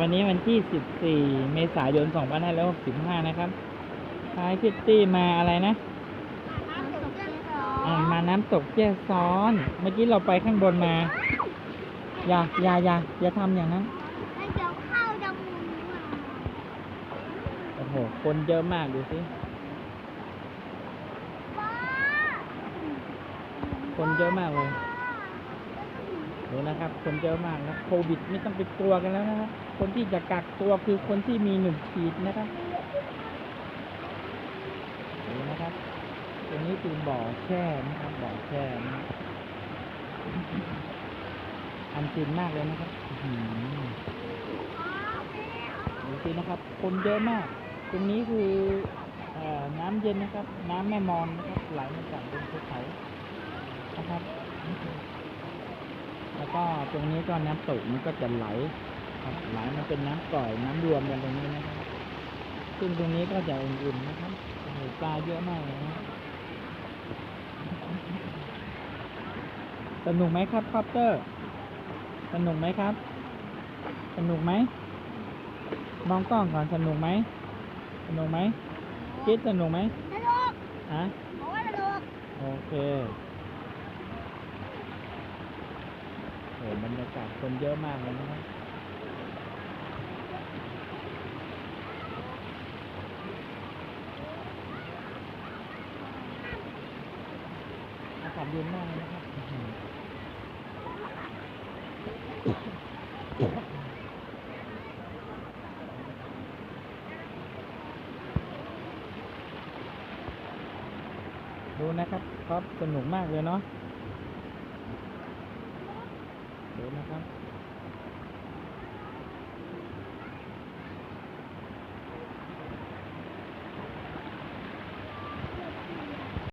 วันนี้วันที่ 14 เมษายน 2565 นะครับพายพิตตี้มาอะไรนะอ่ามาน้ำตกเจี้ยซ้อน เมื่อกี้เราไปข้างบนมา อย่าอย่าอย่าอย่าทำอย่างนั้นแล้วเดี๋ยวเข้าจะหมุนมาโอ้โห คนเยอะมากดูสิป้าคนเยอะมากเลย ดูนะครับ คนเยอะมากนะโควิดไม่ต้องไปกลัวกันแล้วนะครับคนที่จะกักตัวคือคนที่มีหนึ่งขีดนะครับดูนะครับตรงนี้คือบ่อแช่นะครับบ่อแช่นะครับอันซีนมากเลยนะครับดูสินะครับ คนเยอะมาก ตรงนี้คือเออน้ำเย็นนะครับ น้ำแม่มอนนะครับไหลมาจากบนภูเขานะครับ แล้วก็ตรงนี้ก็น้ำตกมันก็จะไหลครับไหลมันเป็นน้ำกร่อยน้ำรวมกันตรงนี้นะครับซึ่งตรงนี้ก็จะอุ่นๆนะครับโอ้โหปลาเยอะมากเลยนะสนุกไหมครับคอปเตอร์ สนุกไหมครับ สนุกไหมมองกล้องก่อนสนุกไหมสนุกไหมคิดสนุกไหมสนุกฮะบอกว่าสนุกโอเค โหบรรยากาศคนเยอะมากเลยนะครับอากาศเย็นมากเลยนะครับดูนะครับครับสนุกมากเลยเนาะ เสริมนะครับ